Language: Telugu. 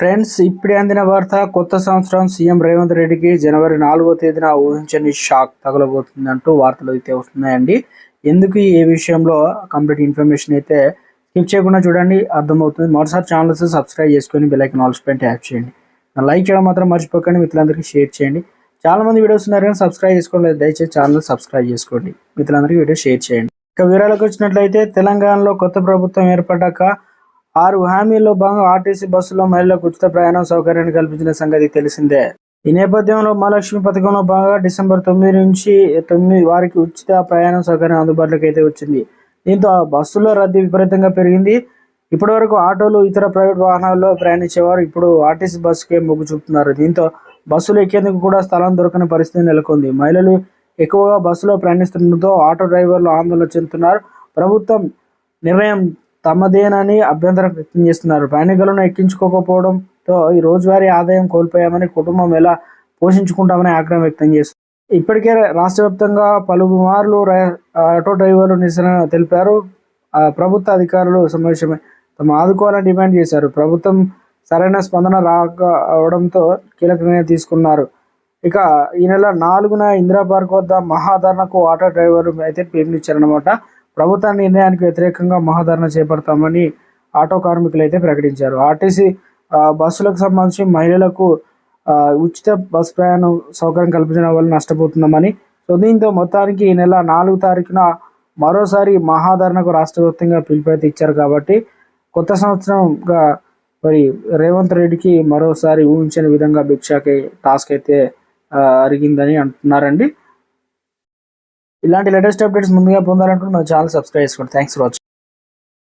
ఫ్రెండ్స్ ఇప్పుడే అందిన వార్త కొత్త సంవత్సరం సీఎం రేవంత్ రెడ్డికి జనవరి నాలుగో తేదీన ఊహించని షాక్ తగలబోతుందంటూ వార్తలు అయితే వస్తున్నాయండి. ఎందుకు ఏ విషయంలో కంప్లీట్ ఇన్ఫర్మేషన్ అయితే స్కిప్ చేయకుండా చూడండి అర్థమవుతుంది. మరోసారి ఛానల్స్ సబ్స్క్రైబ్ చేసుకొని బెల్లైకన్ ఆల్స్ పైన ట్యాప్ చేయండి. లైక్ చేయడం మాత్రం మర్చిపోకండి మిత్రులందరికీ షేర్ చేయండి. చాలా మంది వీడియోస్ ఉన్నారు కానీ సబ్స్క్రైబ్ చేసుకోలేదు దయచేసి ఛానల్ సబ్స్క్రైబ్ చేసుకోండి. మిత్రులందరికీ వీడియో షేర్ చేయండి. ఇక వివరాలకు వచ్చినట్లయితే తెలంగాణలో కొత్త ప్రభుత్వం ఏర్పడ్డాక ఆరు హామీల్లో భాగంగా ఆర్టీసీ బస్సులో మహిళలకు ఉచిత ప్రయాణం సౌకర్యాన్ని కల్పించిన సంగతి తెలిసిందే. ఈ నేపథ్యంలో మహాలక్ష్మి పథకంలో భాగంగా డిసెంబర్ తొమ్మిది నుంచి తొమ్మిది వారికి ఉచిత ప్రయాణ సౌకర్యం అందుబాటులోకి అయితే వచ్చింది. దీంతో ఆ బస్సులో రద్దీ విపరీతంగా పెరిగింది. ఇప్పటి వరకు ఆటోలు ఇతర ప్రైవేట్ వాహనాల్లో ప్రయాణించేవారు ఇప్పుడు ఆర్టీసీ బస్సుకే మొగ్గు చూపుతున్నారు. దీంతో బస్సులు ఎక్కేందుకు కూడా స్థలం దొరకని పరిస్థితి నెలకొంది. మహిళలు ఎక్కువగా బస్సులో ప్రయాణిస్తుండటంతో ఆటో డ్రైవర్లు ఆందోళన చెందుతున్నారు. ప్రభుత్వం నిర్ణయం తమదేనని అభ్యంతరం వ్యక్తం చేస్తున్నారు. ప్రయాణికులను ఎక్కించుకోకపోవడంతో ఈ రోజువారీ ఆదాయం కోల్పోయామని కుటుంబం ఎలా పోషించుకుంటామని ఆగ్రహం వ్యక్తం చేస్తున్నారు ఇప్పటికే రాష్ట్ర వ్యాప్తంగా పలుమార్లు ఆటో డ్రైవర్లు నిరసన తెలిపారు. ప్రభుత్వ అధికారులు సమావేశమై తమ ఆదుకోవాలని డిమాండ్ చేశారు. ప్రభుత్వం సరైన స్పందన రావడంతో కీలకమైన కీలక నిర్ణయం తీసుకున్నారు. ఇక ఈ నెల నాలుగున ఇందిరా పార్క్ వద్ద మహాధరణకు ఆటో డ్రైవర్ అయితే పిలుపునిచ్చారనమాట ప్రభుత్వ నిర్ణయానికి వ్యతిరేకంగా మహాధరణ చేపడతామని ఆటో కార్మికులు అయితే ప్రకటించారు. ఆర్టీసీ బస్సులకు సంబంధించి మహిళలకు ఉచిత బస్ ప్రయాణం సౌకర్యం కల్పించడం వల్ల నష్టపోతున్నామని సో దీంతో మొత్తానికి ఈ నెల నాలుగు తారీఖున మరోసారి మహాధరణకు రాష్ట్ర వ్యాప్తంగా పిలుపు ఇచ్చారు కాబట్టి కొత్త సంవత్సరంగా మరి రేవంత్ రెడ్డికి మరోసారి ఊహించని విధంగా భిక్షాకి టాస్క్ అయితే అరిగిందని అంటున్నారండి. ఇలాంటి లేటెస్ట్ అప్డేట్స్ ముందుగా పొందాలనుకుంటే మన ఛానల్ సబ్స్క్రైబ్ చేసుకోండి. Thanks for watching